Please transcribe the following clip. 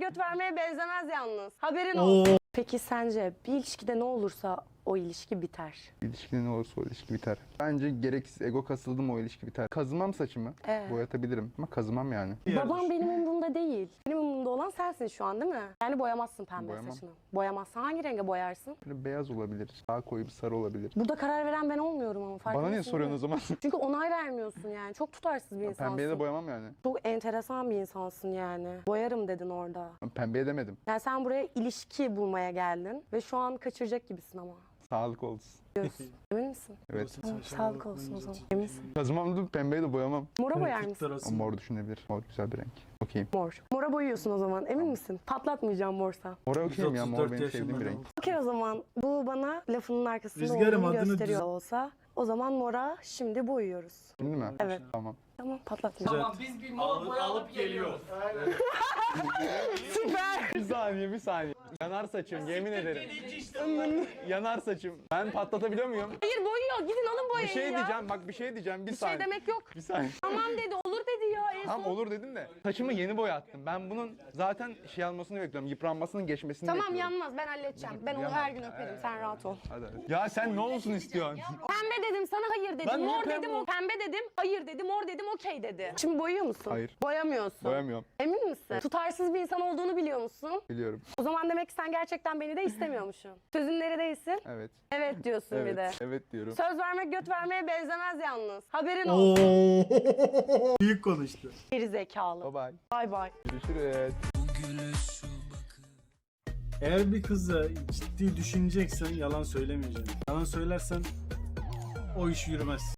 göt vermeye benzemez yalnız. Haberin olsun. Oo. Peki sence bir ilişkide ne olursa o ilişki biter. İlişkide ne olursa o ilişki biter. Bence gereksiz ego kasıldı mı o ilişki biter. Kazımam saçımı. Evet. Boyatabilirim ama kazımam yani. Babam benim umurumda değil. Sensin şu an değil mi? Yani boyamazsın pembe Boyamam. saçını. Boyamazsın. Hangi renge boyarsın? Böyle beyaz olabilir. Daha koyu bir sarı olabilir. Burada karar veren ben olmuyorum ama farkındasın Bana niye soruyorsun o zaman? Çünkü onay vermiyorsun yani. Çok tutarsız bir insansın. Pembeye de boyamam yani. Çok enteresan bir insansın yani. Boyarım dedin orada. Ben Pembeye demedim. Yani sen buraya ilişki bulmaya geldin ve şu an kaçıracak gibisin ama. Sağlık olsun. Diyorsun. Emin misin? Evet. Tamam, sağlık olsun o zaman. Eminsin. Kazımam da pembeyi de boyamam. Mora boyar mısın? Mor düşünebilir. Mor güzel bir renk. Okeyim. Mor. Mora boyuyorsun o zaman. Emin misin? Patlatmayacağım morsa. Mora okeyim ya. Mor 134 benim sevdiğim bir yaşında renk. Okey o zaman. Bu bana lafının arkasında Rüzgarım, olduğunu adını gösteriyor düz- olsa. O zaman mora şimdi boyuyoruz. Şimdi mi? Evet. Tamam. Tamam patlatmayacağım. Tamam Biz bir mor boya alıp geliyoruz. Bir saniye bir saniye. Yanar saçım yemin ederim. Yanar saçım. Ben patlatabiliyor muyum? Hayır boyuyor. Gidin alın Bir boyayı şey ya. diyeceğim bak bir şey diyeceğim bir, Bir şey saniye. demek yok. Bir saniye. Tamam dedi. Olur dedi ya. En Tam son. olur dedin de saçımı yeni boyattım. Ben bunun zaten şey almasını bekliyorum. Yıpranmasının geçmesini Tamam bekliyorum. yanmaz. Ben halledeceğim. Ben onu her gün öperim. Sen rahat ol. Hadi. Ya sen ne olsun istiyorsun? Pembe dedim sana hayır dedim. Ben niye Mor pembe dedim o pembe dedim. Hayır dedim. Mor dedim okey dedi. Şimdi boyuyor musun? Hayır. Boyamıyorsun. Boyamıyorum. Emin misin? Tutarsız bir insan olduğunu biliyor musun? Biliyorum. O zaman demek ki sen gerçekten beni de istemiyormuşsun. Sözün neredeysin? Evet. Evet diyorsun bir de. Evet. Evet diyorum. Söz vermek göt vermeye benzemez yalnız. Haberin olsun. Büyük konuştu. Geri zekalı. Bye bye. Bay bay. Görüşürüz. Eğer bir kızla ciddi düşüneceksen yalan söylemeyeceksin. Yalan söylersen o iş yürümez.